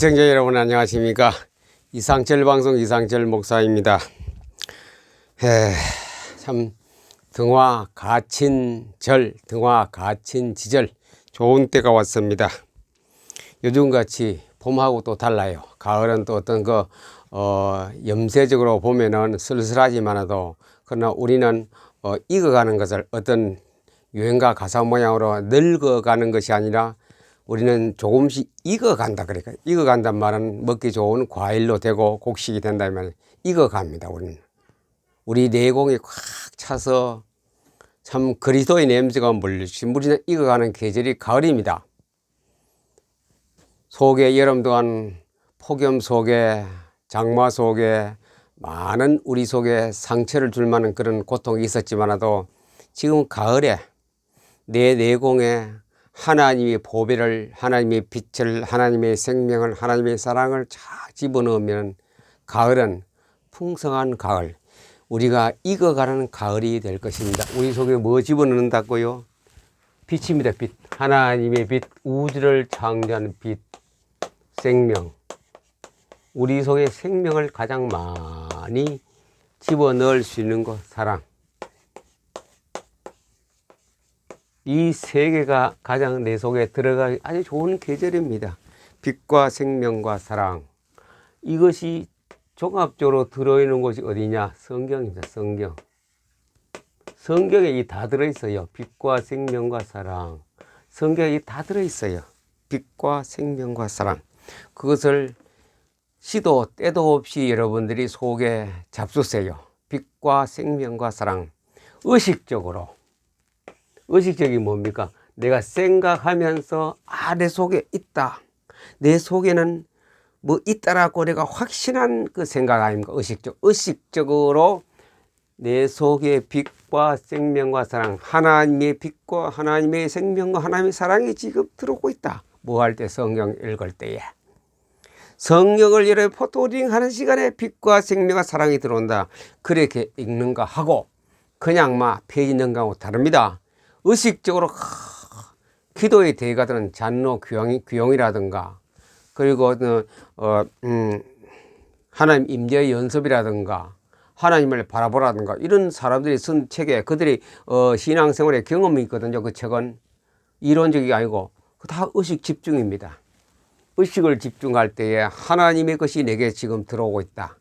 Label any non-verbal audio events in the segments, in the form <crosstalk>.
시청자 여러분 안녕하십니까? 이상철 방송 이상철 목사입니다. 에, 참 등화 가친절 등화 가친지절 좋은 때가 왔습니다. 요즘같이 봄하고 또 달라요. 가을은 또 어떤 그 어, 염세적으로 보면은 쓸쓸하지만도 그러나 우리는 어, 익어가는 것을 어떤 유행가 가사 모양으로 늙어가는 것이 아니라 우리는 조금씩 익어간다 그러니까 익어간단 말은 먹기 좋은 과일로 되고 곡식이 된다면 익어갑니다 우리는. 우리 내공이 꽉 차서 참 그리스도의 냄새가 물리시 우리는 익어가는 계절이 가을입니다. 속에 여름 동안 폭염 속에 장마 속에 많은 우리 속에 상처를 줄 만한 그런 고통이 있었지만도 지금 가을에 내 내공에 하나님의 보배를 하나님의 빛을 하나님의 생명을 하나님의 사랑을 잘 집어넣으면 가을은 풍성한 가을 우리가 익어가는 가을이 될 것입니다. 우리 속에 뭐 집어넣는다고요? 빛입니다. 빛. 하나님의 빛, 우주를 창조하는 빛, 생명. 우리 속에 생명을 가장 많이 집어넣을 수 있는 것, 사랑. 이 세 개가 가장 내 속에 들어가기 아주 좋은 계절입니다. 빛과 생명과 사랑. 이것이 종합적으로 들어있는 곳이 어디냐? 성경입니다. 성경. 성경에 이 다 들어있어요. 빛과 생명과 사랑. 성경에 이 다 들어있어요. 빛과 생명과 사랑. 그것을 시도 때도 없이 여러분들이 속에 잡수세요. 빛과 생명과 사랑. 의식적으로. 의식적이 뭡니까? 내가 생각하면서 아, 내 속에 있다. 내 속에는 뭐 있다라고 내가 확신한 그 생각 아닙니까? 의식적. 의식적으로 내 속에 빛과 생명과 사랑, 하나님의 빛과 하나님의 생명과 하나님의 사랑이 지금 들어오고 있다. 뭐 할 때 성경 읽을 때에. 성경을 여러분 포토링 하는 시간에 빛과 생명과 사랑이 들어온다. 그렇게 읽는가 하고 그냥 막 페이지 넘가고 다릅니다. 의식적으로 기도의 대가들은 잔노 귀용, 귀용이라든가 그리고 어, 음, 하나님 임재의 연습이라든가 하나님을 바라보라든가 이런 사람들이 쓴 책에 그들이 어, 신앙생활에 경험이 있거든요. 그 책은 이론적이 아니고 다 의식 집중입니다. 의식을 집중할 때에 하나님의 것이 내게 지금 들어오고 있다.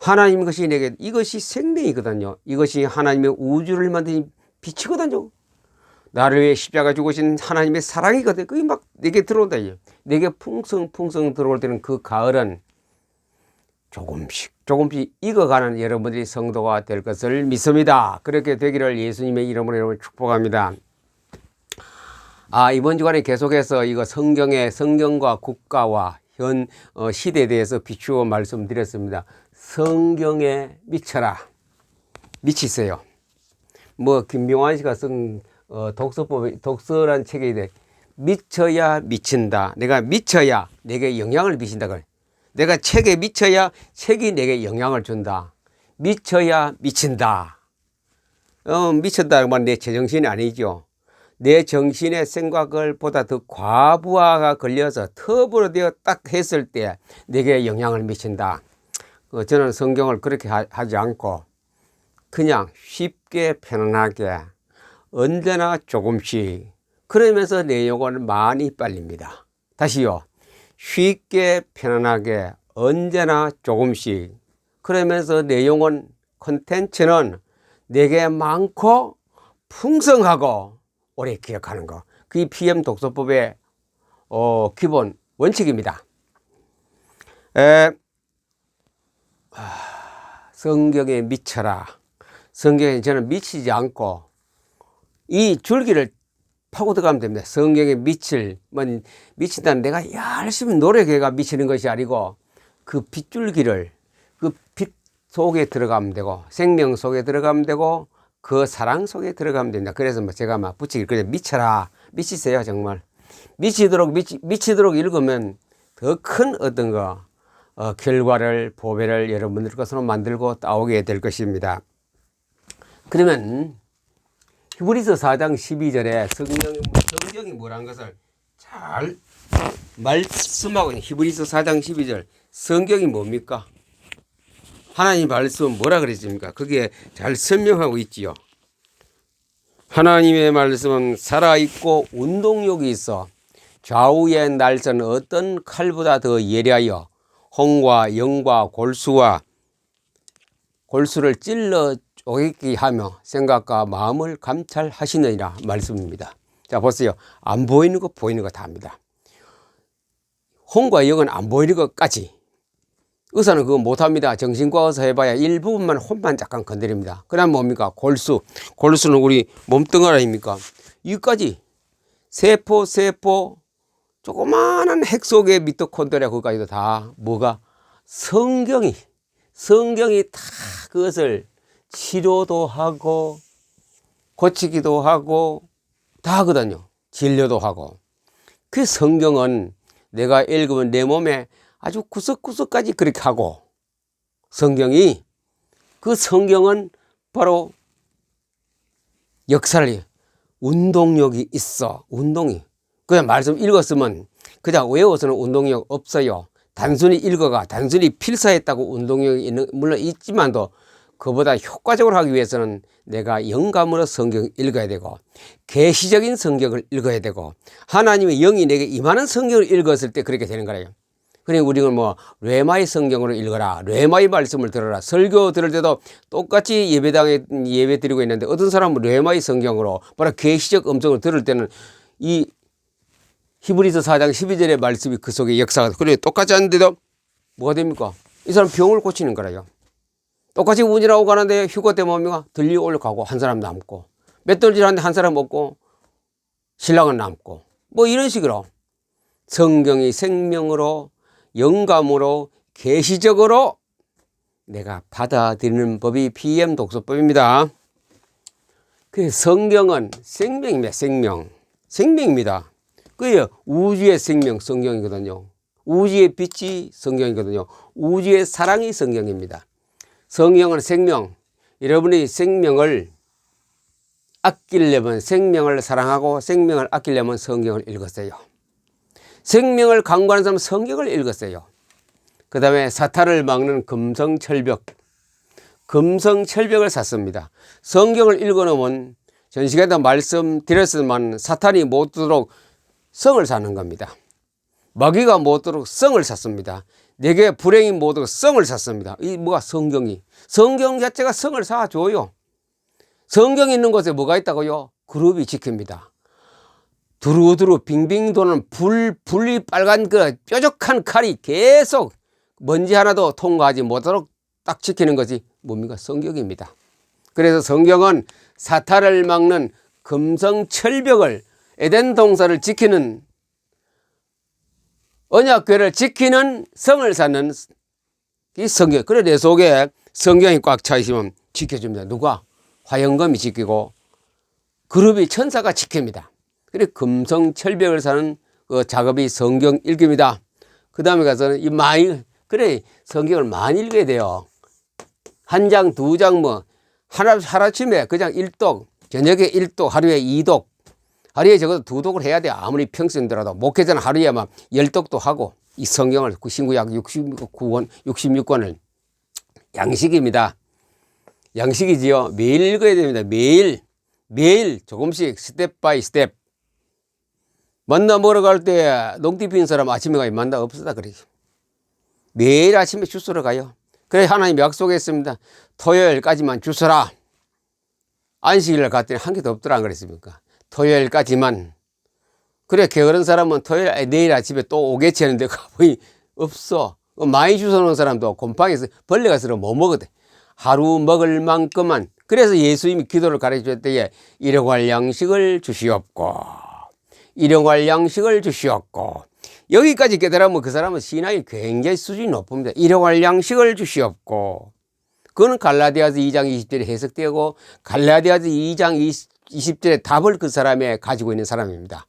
하나님 것이 내게 이것이 생명이거든요. 이것이 하나님의 우주를 만든 빛이거든요. 나를 위해 십자가 죽으신 하나님의 사랑이거든. 그게 막 내게 들어온다. 내게 풍성풍성 들어올 때는 그 가을은 조금씩 조금씩 익어가는 여러분들이 성도가 될 것을 믿습니다. 그렇게 되기를 예수님의 이름으로 여러분 축복합니다. 아, 이번 주간에 계속해서 이거 성경의 성경과 국가와 현 어, 시대에 대해서 비추어 말씀드렸습니다. 성경에 미쳐라. 미치세요. 뭐 김병환 씨가 쓴 어, 독서법 독서란 책에 대 미쳐야 미친다. 내가 미쳐야 내게 영향을 미친다. 내가 책에 미쳐야 책이 내게 영향을 준다. 미쳐야 미친다. 어, 미쳤다는 말내 제정신이 아니죠. 내 정신의 생각을 보다 더 과부하가 걸려서 터부로 되어 딱 했을 때 내게 영향을 미친다. 어, 저는 성경을 그렇게 하, 지 않고 그냥 쉽게 편안하게 언제나 조금씩 그러면서 내용은 많이 빨립니다. 다시요. 쉽게 편안하게 언제나 조금씩 그러면서 내용은 콘텐츠는 내게 많고 풍성하고 오래 기억하는 거. 그게 PM 독서법의 어, 기본 원칙입니다. 에, 아, 성경에 미쳐라. 성경에 저는 미치지 않고 이 줄기를 파고 들어가면 됩니다. 성경에 미칠, 뭐, 미친다는 내가 열심히 노력해가 미치는 것이 아니고 그 빗줄기를 그 빛 속에 들어가면 되고 생명 속에 들어가면 되고 그 사랑 속에 들어가면 된다. 그래서 뭐 제가 막 붙이기 그냥 미쳐라. 미치세요, 정말. 미치도록, 미치, 미치도록 읽으면 더 큰 어떤 거, 어, 결과를, 보배를 여러분들 것으로 만들고 따오게 될 것입니다. 그러면 히브리서 4장 12절에 성경이, 성경이 뭐라는 것을 잘 말씀하고 있는 히브리서 4장 12절 성경이 뭡니까? 하나님 말씀은 뭐라 그랬습니까? 그게 잘 설명하고 있지요. 하나님의 말씀은 살아있고 운동력이 있어 좌우의 날선 어떤 칼보다 더 예리하여 홍과 영과 골수와 골수를 찔러 쪼개기 하며 생각과 마음을 감찰하시느니라 말씀입니다. 자 보세요. 안 보이는 거 보이는 거다 합니다. 홍과 영은 안 보이는 것까지 의사는 그거 못합니다. 정신과 의사 해봐야 일부분만 혼만 잠깐 건드립니다. 그다음 뭡니까? 골수. 골수는 우리 몸뚱아리 아닙니까? 이까지 세포, 세포, 조그마한 핵 속의 미토콘드리아 그까지도 다 뭐가 성경이 성경이 다 그것을 치료도 하고 고치기도 하고 다 하거든요. 진료도 하고. 그 성경은 내가 읽으면 내 몸에 아주 구석구석까지 그렇게 하고 성경이 그 성경은 바로 역사를 해. 운동력이 있어 운동이 그냥 말씀 읽었으면 그냥 외워서는 운동력 없어요 단순히 읽어가 단순히 필사했다고 운동력이 있는 물론 있지만도 그보다 효과적으로 하기 위해서는 내가 영감으로 성경 읽어야 되고 계시적인 성경을 읽어야 되고 하나님의 영이 내게 임하는 성경을 읽었을 때 그렇게 되는 거예요. 그러니 우리는 뭐 레마의 성경으로 읽어라. 레마의 말씀을 들어라. 설교 들을 때도 똑같이 예배당에 예배 드리고 있는데 어떤 사람은 레마의 성경으로 바로 계시적 음성을 들을 때는 이 히브리서 4장 12절의 말씀이 그 속에 역사가 그래 똑같이 하는데도 뭐가 됩니까? 이 사람 병을 고치는 거라요. 똑같이 운이라고 가는데 휴가 때 뭡니까? 들리 올라가고 한 사람 남고 맷돌질 하는데 한 사람 없고 신랑은 남고 뭐 이런 식으로 성경이 생명으로 영감으로 계시적으로 내가 받아들이는 법이 PM 독서법입니다. 그 성경은 생명입니다. 생명. 생명입니다. 그게 우주의 생명 성경이거든요. 우주의 빛이 성경이거든요. 우주의 사랑이 성경입니다. 성경은 생명. 여러분이 생명을 아끼려면 생명을 사랑하고 생명을 아끼려면 성경을 읽었어요. 생명을 강구하는 사람은 성경을 읽었어요. 그 다음에 사탄을 막는 금성철벽. 금성철벽을 샀습니다. 성경을 읽어놓으면 전 시간에도 말씀드렸지만 사탄이 못 들도록 성을 사는 겁니다. 마귀가 못 들도록 성을 샀습니다. 내게 불행이 못 들도록 성을 샀습니다. 이 뭐가 성경이. 성경 자체가 성을 사줘요. 성경 있는 곳에 뭐가 있다고요? 그룹이 지킵니다. 두루두루 빙빙 도는 불, 불이 빨간 그 뾰족한 칼이 계속 먼지 하나도 통과하지 못하도록 딱 지키는 것이 뭡니까? 성경입니다. 그래서 성경은 사탄을 막는 금성 철벽을 에덴 동산을 지키는 언약궤를 지키는 성을 쌓는 이 성경. 그래 내 속에 성경이 꽉 차 있으면 지켜줍니다. 누가? 화영검이 지키고 그룹이 천사가 지킵니다. 그래 금성 철벽을 사는 그 작업이 성경 읽기입니다. 그 다음에 가서는 이 많이 그래 성경을 많이 읽어야 돼요. 한 장, 두 장 뭐 하나 하루아침에 그냥 일독 저녁에 일독 하루에 이독 하루에 적어도 두 독을 해야 돼 아무리 평생들어도 목회자는 하루에 막 열독도 하고 이 성경을 그 신구약 69권 66권을 양식입니다. 양식이지요. 매일 읽어야 됩니다. 매일 매일 조금씩 스텝 바이 스텝 만나 먹으러 갈 때 농띠 피는 사람 아침에 가면 만나 없었다 그러죠. 매일 아침에 주스러 가요. 그래 하나님 약속했습니다. 토요일까지만 주스라. 안식일을 갔더니 한 개도 없더라 안 그랬습니까? 토요일까지만. 그래 게으른 사람은 토요일 아, 내일 아침에 또 오겠지 하는데 <laughs> 거의 없어. 많이 주워 놓은 사람도 곰팡이에서 벌레가 있으면 못 먹거든. 하루 먹을 만큼만. 그래서 예수님이 기도를 가르쳐 줬대에 일용할 양식을 주시옵고 일용할 양식을 주시옵고 여기까지 깨달으면 그 사람은 신앙이 굉장히 수준이 높습니다. 일용할 양식을 주시옵고 그거는 갈라디아서 2장 20절에 해석되고 갈라디아서 2장 20절의 답을 그 사람에 가지고 있는 사람입니다.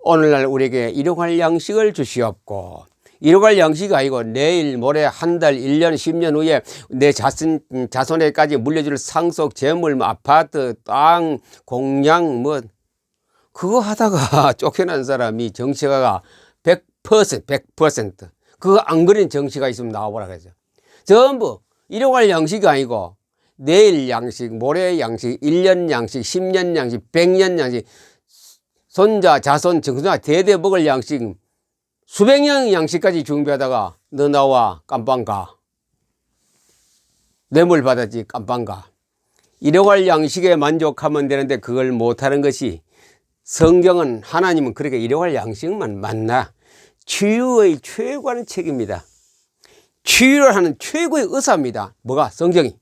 오늘날 우리에게 일용할 양식을 주시옵고 일용할 양식이 아니고 내일 모레 한 달, 1년, 10년 후에 내 자손, 자손에까지 물려줄 상속, 재물, 뭐 아파트, 땅, 공양 뭐 그거 하다가 <laughs> 쫓겨난 사람이 정치가가 100%. 그거 안 그린 정치가 있으면 나와보라 그러죠. 전부 일용할 양식이 아니고 내일 양식, 모레 양식, 1년 양식, 10년 양식, 100년 양식, 손자, 자손, 정손자 대대 먹을 양식, 수백 년 양식까지 준비하다가 너 나와 깜빵 가. 뇌물 받았지 깜빵 가. 일용할 양식에 만족하면 되는데 그걸 못하는 것이 성경은 하나님은 그렇게 일용할 양식만 만나 치유의 최고한 책입니다. 치유를 하는 최고의 의사입니다. 뭐가? 성경이.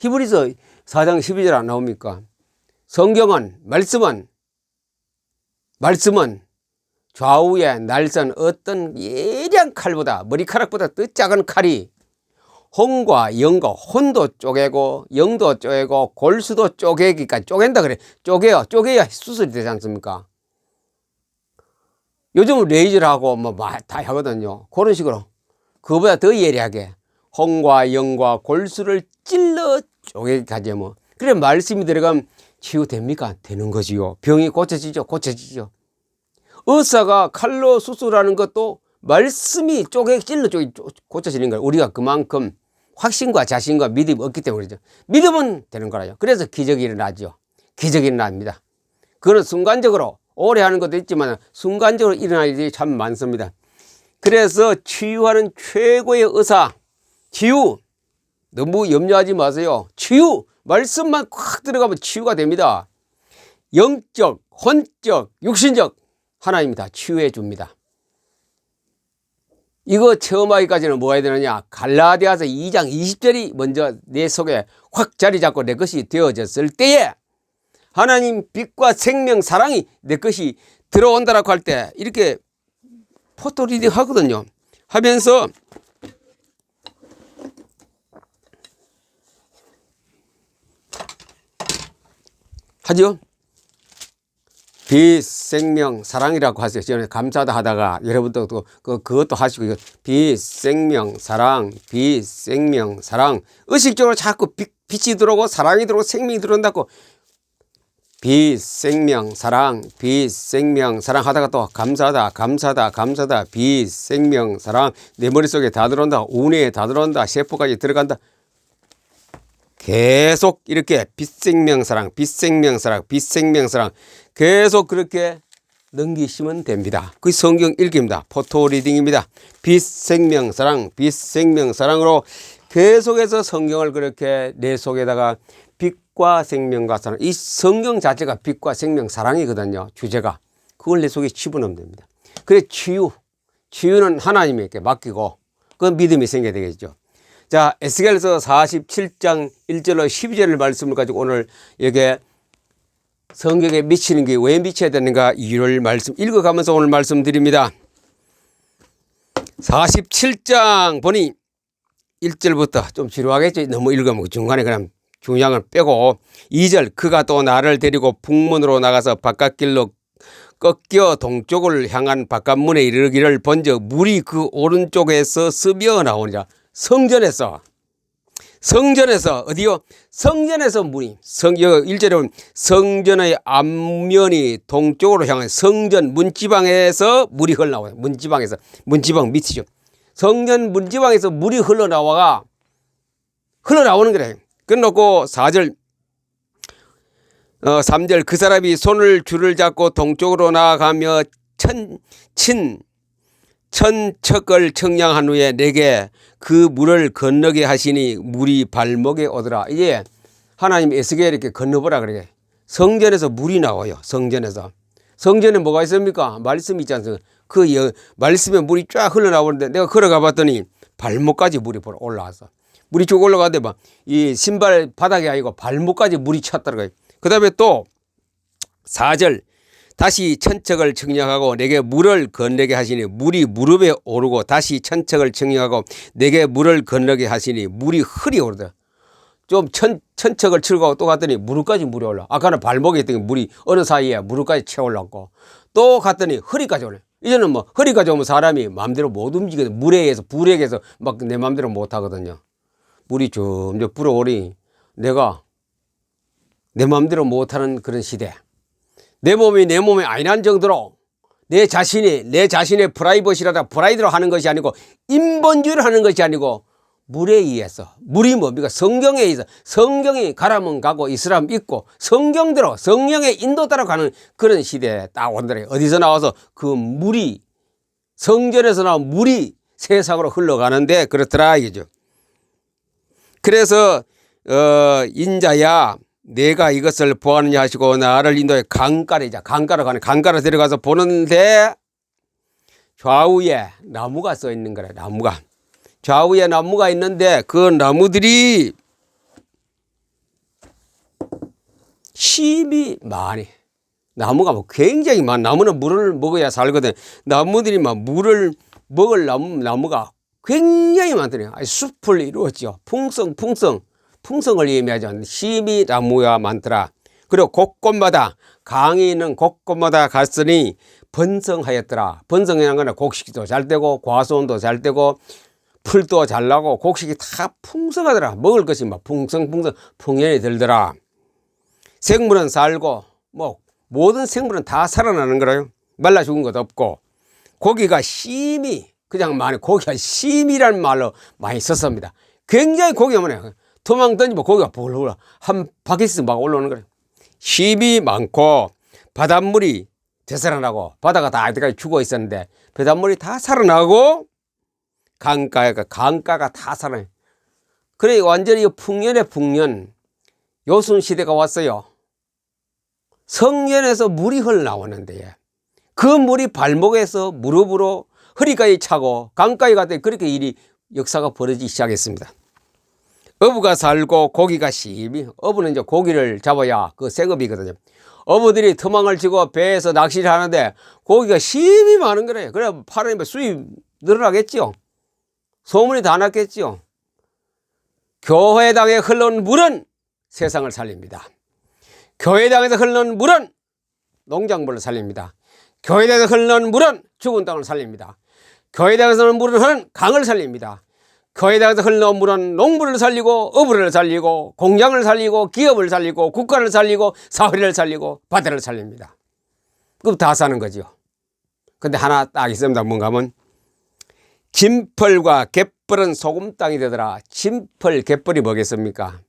히브리서 4장 12절 안 나옵니까? 성경은, 말씀은, 말씀은 좌우에 날선 어떤 예리한 칼보다, 머리카락보다 더 작은 칼이 혼과 영과 혼도 쪼개고 영도 쪼개고 골수도 쪼개기까지 쪼갠다 그래. 쪼개요. 쪼개야 수술이 되지 않습니까? 요즘은 레이저하고 뭐다 하거든요. 그런 식으로. 그거보다 더 예리하게 혼과 영과 골수를 찔러 쪼개기까지 뭐. 그래 말씀이 들어가면 치유됩니까? 되는 거지요. 병이 고쳐지죠. 고쳐지죠. 의사가 칼로 수술하는 것도 말씀이 쪼개 찔러 고쳐지는 거예요. 우리가 그만큼 확신과 자신과 믿음이 없기 그러죠. 믿으면 되는 거라요. 그래서 기적이 일어나죠. 기적이 일어납니다. 그거는 순간적으로 오래 하는 것도 있지만 순간적으로 일어날 일이 참 많습니다. 그래서 치유하는 최고의 의사, 치유. 너무 염려하지 마세요. 치유. 말씀만 콱 들어가면 치유가 됩니다. 영적, 혼적, 육신적 하나님이 다 치유해 줍니다. 이거 처음 하기까지는 뭐 해야 되느냐? 갈라디아서 2장 20절이 먼저 내 속에 확 자리 잡고 내 것이 되어졌을 때에 하나님 빛과 생명, 사랑이 내 것이 들어온다라고 할 때 이렇게 포토 리딩 하거든요. 하면서 하죠. 빛, 생명, 사랑이라고 하세요. 저는 감사다 하다가 여러분도 또 그, 그것도 하시고, 이거 빛, 생명, 사랑, 빛, 생명, 사랑. 의식적으로 자꾸 빛, 빛이 들어오고 사랑이 들어오고 생명이 들어온다고. 빛, 생명, 사랑, 빛, 생명, 사랑 하다가 또 감사다, 감사다, 감사다, 빛, 생명, 사랑. 내 머릿속에 다 들어온다. 운에 다 들어온다. 세포까지 들어간다. 계속 이렇게 빛생명사랑, 빛생명사랑, 빛생명사랑 계속 그렇게 넘기시면 됩니다. 그 성경 읽기입니다. 포토 리딩입니다. 빛생명사랑, 빛생명사랑으로 계속해서 성경을 그렇게 내 속에다가 빛과 생명과 사랑. 이 성경 자체가 빛과 생명, 사랑이거든요. 주제가. 그걸 내 속에 집어넣으면 됩니다. 그래, 치유. 치유는 하나님에게 맡기고, 그 믿음이 생겨야 되겠죠. 자, 에스겔서 47장 1절로 12절을 말씀을 가지고 오늘 여기에 성경에 미치는 게 왜 미쳐야 되는가 이유를 말씀 읽어가면서 오늘 말씀드립니다. 47장 보니 1절부터 좀 지루하겠죠. 너무 읽으면 중간에 그냥 중량을 빼고 2절 그가 또 나를 데리고 북문으로 나가서 바깥길로 꺾여 동쪽을 향한 바깥문에 이르기를 본적 물이 그 오른쪽에서 스며 나오니라 성전에서 성전에서 어디요? 성전에서 문이 성 일절에 보면 성전의 앞면이 동쪽으로 향한 성전 문지방에서 물이 흘러나와요. 문지방에서 문지방 밑이죠. 성전 문지방에서 물이 흘러나와가 흘러나오는 거래. 끝놓고 4절 어, 3절 그 사람이 손을 줄을 잡고 동쪽으로 나아가며 천, 친, 천 척을 청량한 후에 내게 그 물을 건너게 하시니 물이 발목에 오더라. 이제 하나님 에스겔 이렇게 건너보라 그래. 성전에서 물이 나와요. 성전에서. 성전에 뭐가 있습니까? 말씀이 있지 않습니까? 그 여, 말씀에 물이 쫙 흘러나오는데 내가 걸어가 봤더니 발목까지 물이 올라와서. 물이 쭉 올라가는데 막 이 신발 바닥이 아니고 발목까지 물이 찼더라고요. 그 다음에 또 4절 다시 천척을 청량하고 내게 물을 건너게 하시니 물이 무릎에 오르고 다시 천척을 청량하고 내게 물을 건너게 하시니 물이 흐리 오르다. 좀 천, 천척을 치고 또 갔더니 무릎까지 물이 올라. 아까는 발목에 있던 게 물이 어느 사이에 무릎까지 채올랐고 또 갔더니 허리까지 올라. 이제는 뭐 허리까지 오면 사람이 마음대로 못 움직여서 물에 의해서 불에 의해서 막 내 마음대로 못 하거든요. 물이 점점 불어오니 내가 내 마음대로 못하는 그런 시대. 내 몸이 내 몸이 아니란 정도로 내 자신이 내 자신의 프라이버시라다 프라이드로 하는 것이 아니고 인본주의로 하는 것이 아니고 물에 의해서 물이 뭡니까 성경에 의해서 성경이 가라면 가고 이스라면 있고 성경대로 성령의 인도 따라 가는 그런 시대에 딱 온다래 어디서 나와서 그 물이 성전에서 나온 물이 세상으로 흘러가는데 그렇더라 이거죠. 그래서 어 인자야 내가 이것을 보았느냐 하시고 나를 인도해 강가래자 강가로 가는 강가로 데려가서 보는데 좌우에 나무가 써 있는 거래 나무가. 좌우에 나무가 있는데 그 나무들이 심이 많이. 나무가 뭐 굉장히 많 나무는 물을 먹어야 살거든. 나무들이 막 물을 먹을 나무, 나무가 굉장히 많더래요. 숲을 이루었죠 풍성 풍성 풍성을 의미하죠 심이 나무가 많더라 그리고 곳곳마다 강이 있는 곳곳마다 갔으니 번성하였더라 번성이라는 거는 곡식도 잘 되고 과수원도 잘 되고 풀도 잘 나고 곡식이 다 풍성하더라 먹을 것이 막 풍성풍성 풍년이 들더라 생물은 살고 뭐 모든 생물은 다 살아나는 거라요. 말라 죽은 것도 없고 고기가 심이 그냥 많이 고기가 심이라는 말로 많이 썼습니다. 굉장히 고기가 많아요. 도망 던지면 고기가 볼볼 한 바퀴씩 막 올라오는 거예요. 심이 많고 바닷물이 되살아나고 바다가 다 이때까지 죽어 있었는데 바닷물이 다 살아나고 강가가 강가가 다 살아나요. 그래 완전히 풍년의 풍년 요순 시대가 왔어요. 성전에서 물이 흘러나오는데 그 물이 발목에서 무릎으로 허리까지 차고 강가에 갔더니 그렇게 일이 역사가 벌어지기 시작했습니다. 어부가 살고 고기가 심히 어부는 이제 고기를 잡아야 그 생업이거든요. 어부들이 터망을 치고 배에서 낚시를 하는데 고기가 심히 많은 거래요. 그래 팔으면 수입 늘어나겠지요. 소문이 다 났겠지요. 교회당에 흘러온 물은 세상을 살립니다. 교회당에서 흘러온 물은 농작물을 살립니다. 교회당에서 흘러온 물은 죽은 땅을 살립니다. 교회당에서 흘러온 물은 강을 살립니다. 교회당에서 흘러온 물은 농부를 살리고 어부를 살리고 공장을 살리고 기업을 살리고 국가를 살리고 사회를 살리고 바다를 살립니다. 그럼 다 사는 거죠. 근데 하나 딱 있습니다. 뭔가 하면 진펄과 갯벌은 소금 땅이 되더라. 진펄, 갯벌이 뭐겠습니까?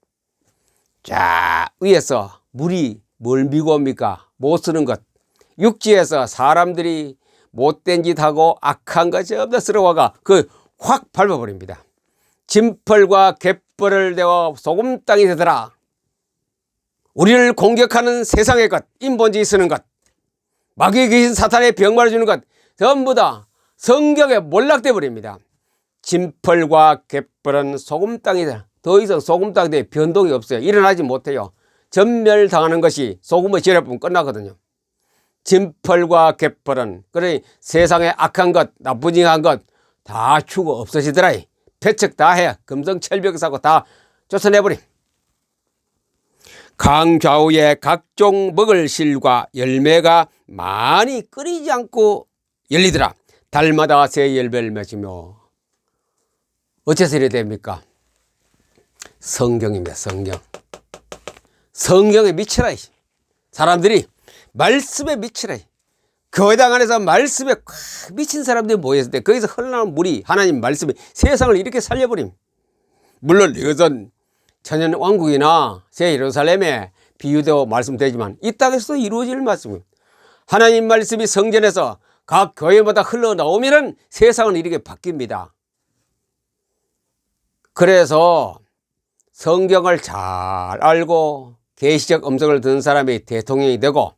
자, 위에서 물이 뭘 미고 옵니까? 못 쓰는 것. 육지에서 사람들이 못된 짓 하고 악한 것 전부 다 쓸어와가 그 확 밟아버립니다. 진펄과 갯벌을 대어 소금 땅이 되더라. 우리를 공격하는 세상의 것, 인본주의 쓰는 것, 마귀에 계신 사탄의 병마를 주는 것, 전부 다 성경에 몰락돼 버립니다. 진펄과 갯벌은 소금 땅이다. 더 이상 소금 땅에 변동이 없어요. 일어나지 못해요. 전멸당하는 것이 소금의 지뢰뿐 끝나거든요. 진펄과 갯벌은 그러니 세상에 악한 것, 나쁘징한 것 다 추고 없어지더라. 배척 다 해. 금성철벽 사고 다 쫓아내버림. 강 좌우에 각종 먹을 실과 열매가 많이 끊이지 않고 열리더라. 달마다 새 열매를 맺으며 어째서 이래 됩니까? 성경입니다. 성경. 성경에 미치라. 사람들이 말씀에 미치라. 교회당 안에서 말씀에 꽉 미친 사람들이 모였을 때 거기서 흘러나온 물이 하나님 말씀이 세상을 이렇게 살려버림. 물론 이것은 천연 왕국이나 새 예루살렘에 비유되어 말씀되지만 이 땅에서도 이루어질 말씀입니다. 하나님 말씀이 성전에서 각 교회마다 흘러나오면 세상은 이렇게 바뀝니다. 그래서 성경을 잘 알고 계시적 음성을 듣는 사람이 대통령이 되고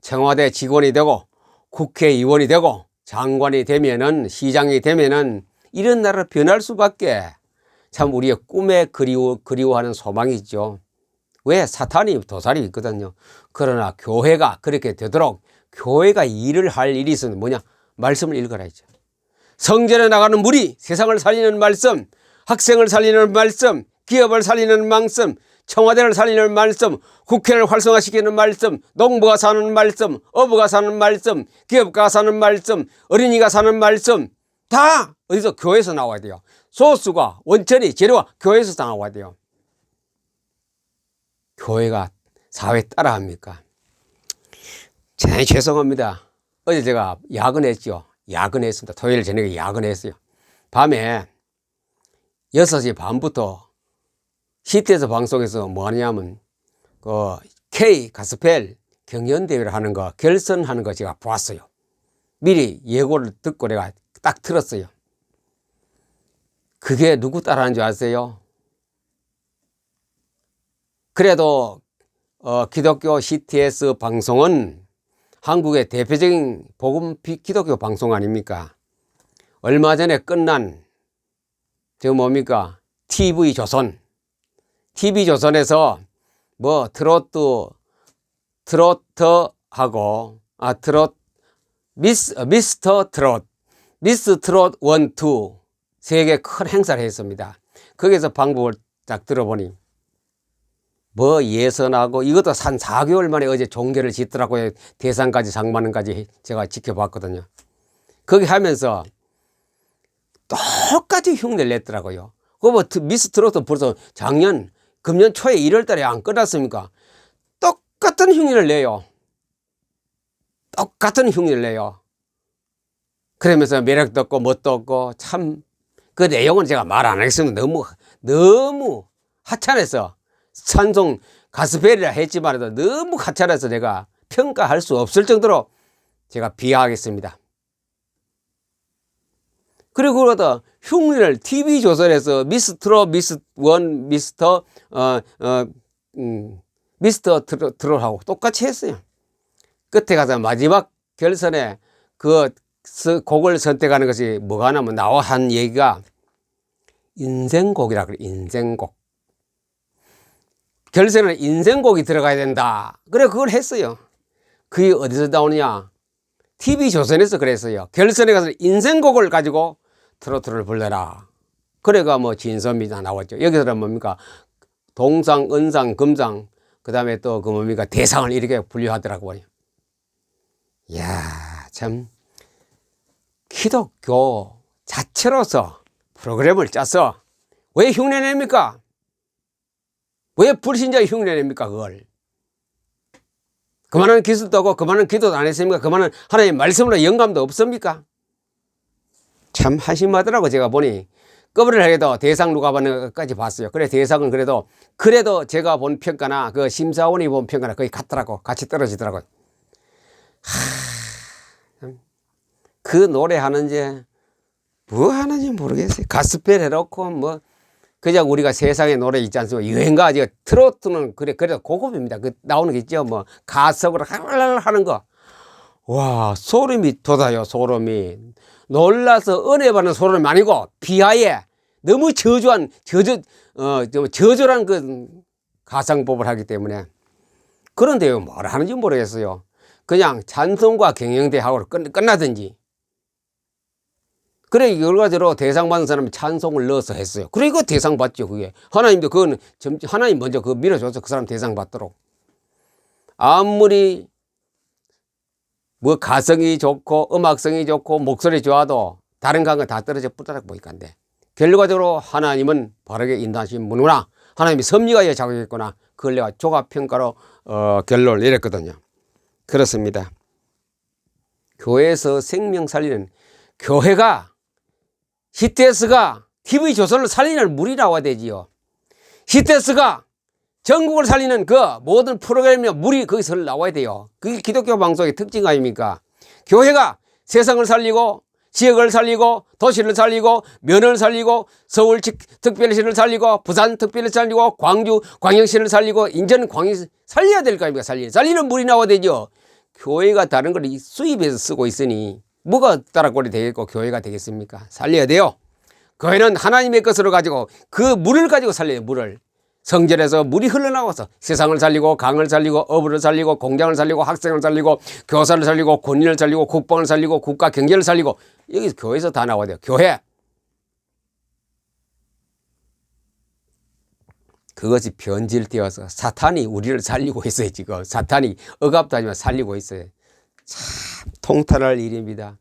청와대 직원이 되고 국회의원이 되고 장관이 되면은 시장이 되면은 이런 나라를 변할 수밖에 참 우리의 꿈에 그리워, 그리워하는 소망이죠. 왜? 사탄이 도살이 있거든요. 그러나 교회가 그렇게 되도록 교회가 일을 할 일이 있으면 뭐냐? 말씀을 읽어라죠. 성전에 나가는 물이 세상을 살리는 말씀, 학생을 살리는 말씀, 기업을 살리는 말씀, 청와대를 살리는 말씀, 국회를 활성화시키는 말씀, 농부가 사는 말씀, 어부가 사는 말씀, 기업가가 사는 말씀, 어린이가 사는 말씀 다 어디서 교회에서 나와야 돼요. 소수가 원천이 재료가 교회에서 나와야 돼요. 교회가 사회 따라합니까? 제 죄송합니다. 어제 제가 야근했죠. 야근했습니다. 토요일 저녁에 야근했어요. 밤에 6시 반부터 시트에서 방송에서 뭐 하냐면 그 K 가스펠 경연대회를 하는 거 결선하는 거 제가 보았어요. 미리 예고를 듣고 내가 딱 들었어요. 그게 누구 따라하는 줄 아세요? 그래도 어, 기독교 CTS 방송은 한국의 대표적인 복음 비- 기독교 방송 아닙니까? 얼마 전에 끝난 저 뭡니까? TV 조선. TV 조선에서 뭐 트로트 트로트하고 아 트롯 미스 어, 미스터 트롯 미스 트롯 원, 투 세 개 큰 행사를 했습니다. 거기서 방법을 딱 들어보니 뭐 예선하고 이것도 한 4개월 만에 어제 종결을 짓더라고요. 대상까지 장만은까지 제가 지켜봤거든요. 거기 하면서 똑같이 흉내를 냈더라고요. 그뭐 미스 트롯도 벌써 작년 금년 초에 1월 달에 안 끝났습니까? 똑같은 흉내를 내요. 똑같은 흉내를 내요. 그러면서 매력도 없고 멋도 없고 참 그 내용은 제가 말 안 하겠습니다. 너무 너무 하찮아서 찬송 가스펠이라 했지만 너무 하찮아서 내가 평가할 수 없을 정도로 제가 비하하겠습니다. 그리고 그러다 흉내를 TV 조선에서 미스트로 미스 원 미스터 어어 음, 미스터 트로, 트롯하고 똑같이 했어요. 끝에 가서 마지막 결선에 그 스- 곡을 선택하는 것이 뭐가 하냐면 나와 한 얘기가 인생곡이라 그래 인생곡. 결선에는 인생곡이 들어가야 된다. 그래 그걸 했어요. 그게 어디서 나오느냐? TV 조선에서 그랬어요. 결선에 가서 인생곡을 가지고 트로트를 불러라. 그래가 뭐 진선미가 나왔죠. 여기서는 뭡니까? 동상, 은상, 금상, 그 다음에 또 그 뭡니까? 대상을 이렇게 분류하더라고요. 이야, 참. 기독교 자체로서 프로그램을 짜서 왜 흉내냅니까? 왜 불신자 흉내냅니까, 그걸? 그만한 기술도 하고, 그만한 기도도 안 했습니까? 그만한 하나님 말씀으로 영감도 없습니까? 참 한심하더라고, 제가 보니. 꺼버를 해도 대상 누가 받는 것까지 봤어요. 그래, 대상은 그래도, 그래도 제가 본 평가나 그 심사원이 본 평가나 거의 같더라고. 같이 떨어지더라고. 하, 참. 그 노래 하는지, 뭐 하는지 모르겠어요. 가스펠 해놓고, 뭐, 그냥 우리가 세상에 노래 있지 않습니까? 유행가, 아직 트로트는 그래, 그래도 고급입니다. 그 나오는 게 있죠. 뭐, 가석으로 하는 거. 와, 소름이 돋아요, 소름이. 놀라서 은혜 받는 소름이 아니고, 비하에 너무 저조한, 저저, 어, 좀 저절한 그 가상법을 하기 때문에. 그런데요, 뭘 하는지 모르겠어요. 그냥 찬송과 경영대하고 끝, 끝나든지. 그래, 결과적으로 대상 받은 사람이 찬송을 넣어서 했어요. 그리고 대상 받죠, 그게. 하나님도 그거는, 점- 하나님 먼저 그거 밀어줘서 그 사람 대상 받도록. 아무리 뭐 가성이 좋고 음악성이 좋고 목소리 좋아도 다른 강은 다 떨어져 뿌다락 보니까 안 돼. 결과적으로 하나님은 바르게 인도하신 분구나. 하나님이 섭리가에 작용했구나. 그걸 내가 종합평가로 어, 결론을 내렸거든요. 그렇습니다. 교회에서 생명 살리는 교회가 히테스가 TV 조선을 살리는 물이 나와야 되지요. 히테스가 전국을 살리는 그 모든 프로그램이나 물이 거기서 나와야 돼요. 그게 기독교 방송의 특징 아닙니까? 교회가 세상을 살리고 지역을 살리고 도시를 살리고 면을 살리고 서울 직- 특별시를 살리고 부산 특별시 살리고 광주 광역시를 살리고 인천 광역 살려야 될 거 아닙니까? 살리 살리는 물이 나와야 되죠. 교회가 다른 걸 수입해서 쓰고 있으니 뭐가 따라꼴이 되겠고 교회가 되겠습니까? 살려야 돼요. 교회는 하나님의 것으로 가지고 그 물을 가지고 살려요. 물을. 성전에서 물이 흘러나와서 세상을 살리고 강을 살리고 어부를 살리고 공장을 살리고 학생을 살리고 교사를 살리고 군인을 살리고 국방을 살리고 국가 경제를 살리고 여기 교회에서 다 나와야 돼요. 교회. 그것이 변질되어서 사탄이 우리를 살리고 있어요. 지금 사탄이 억압도 하지만 살리고 있어요. 참 통탄할 일입니다.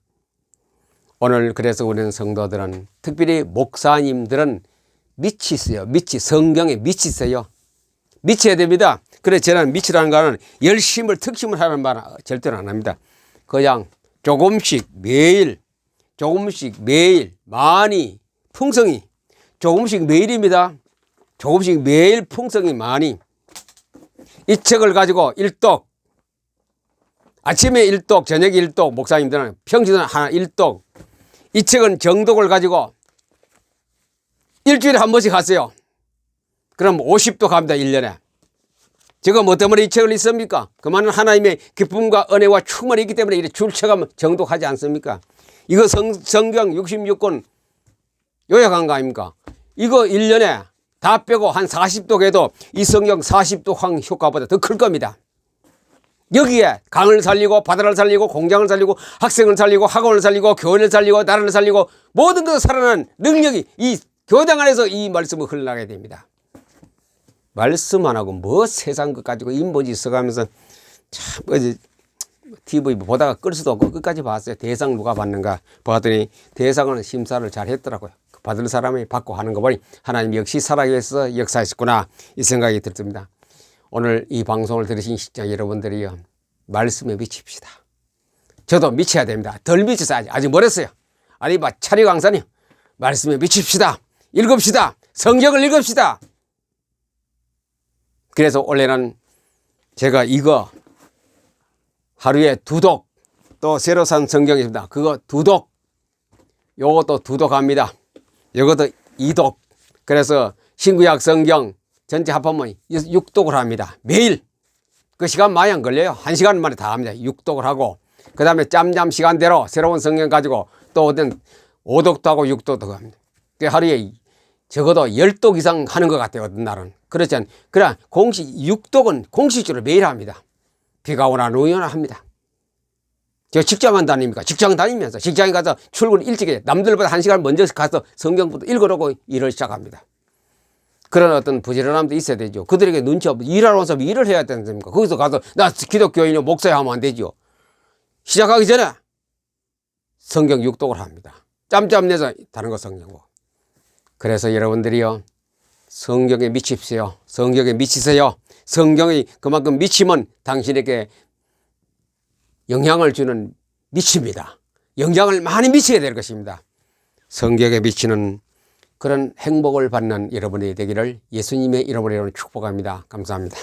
오늘 그래서 우리는 성도들은 특별히 목사님들은 있어요. 밑이 성경에 있어요. 미쳐야 됩니다. 그래 저는 미치라는 거는 열심을 특심을 하는 말은 절대로 안 합니다. 그냥 조금씩 매일 조금씩 매일 많이 풍성히 조금씩 매일입니다. 조금씩 매일 풍성히 많이 이 책을 가지고 일독 아침에 일독 저녁에 일독 목사님들은 평소에는 하나 일독 이 책은 정독을 가지고 일주일에 한 번씩 하세요. 그럼 50도 갑니다. 1년에. 지금 뭐 때문에 이 책을 읽습니까? 그만은 하나님의 기쁨과 은혜와 충만이 있기 때문에 이렇게 줄쳐가면 정독하지 않습니까? 이거 성, 성경 66권 요약한 거 아닙니까? 이거 1년에 다 빼고 한 40독 해도 이 성경 40독 효과보다 더 클 겁니다. 여기에 강을 살리고 바다를 살리고 공장을 살리고 학생을 살리고 학원을 살리고 교회를 살리고 나라를 살리고 모든 것을 살아나는 능력이 이 교당 안에서 이 말씀을 흘러나가야 됩니다. 말씀 안 하고 뭐 세상 것 가지고 인본지 써가면서 참 어제 TV 보다가 끌 수도 없고 끝까지 봤어요. 대상 누가 받는가 봤더니 대상은 심사를 잘 했더라고요. 그 받을 사람이 받고 하는 거 보니 하나님 역시 살아계셔서 역사하셨구나 이 생각이 들습니다. 오늘 이 방송을 들으신 시청 여러분들이요 말씀에 미칩시다. 저도 미쳐야 됩니다. 덜 미쳐서 아직, 아직 멀었어요. 아니 막 차리 강사님 말씀에 미칩시다. 읽읍시다. 성경을 읽읍시다. 그래서 원래는 제가 이거 하루에 두 독 또 새로 산 성경이 있습니다. 그거 두 독 요것도 두 독합니다. 요것도 이 독 그래서 신구약 성경 전체 합하면 육독을 합니다. 매일 그 시간 안 걸려요. 한 시간 만에 다 합니다. 육독을 하고 그 다음에 짬짬 시간대로 새로운 성경 가지고 또 어떤 오독도 하고 육독도 합니다. 그 하루에 적어도 열독 이상 하는 것 같아요. 어떤 날은. 그렇지 않, 그래, 공식, 육독은 공식적으로 매일 합니다. 비가 오나 눈이 오나 합니다. 저 직장은 다닙니까? 직장 다니면서 직장에 가서 출근 일찍 해. 남들보다 한 시간 먼저 가서 성경부터 읽어놓고 일을 시작합니다. 그런 어떤 부지런함도 있어야 되죠. 그들에게 눈치 없, 일하러 와서 일을 해야 되는 겁니까? 거기서 가서 나 기독교인이 목사야 하면 안 되죠. 시작하기 전에 성경 육독을 합니다. 짬짬 내서 다른 거 성경고. 그래서 여러분들이요. 성경에 미칩시오. 성경에 미치세요. 성경이 그만큼 미치면 당신에게 영향을 주는 미칩니다. 영향을 많이 미치게 될 것입니다. 성경에 미치는 그런 행복을 받는 여러분이 되기를 예수님의 이름으로 축복합니다. 감사합니다.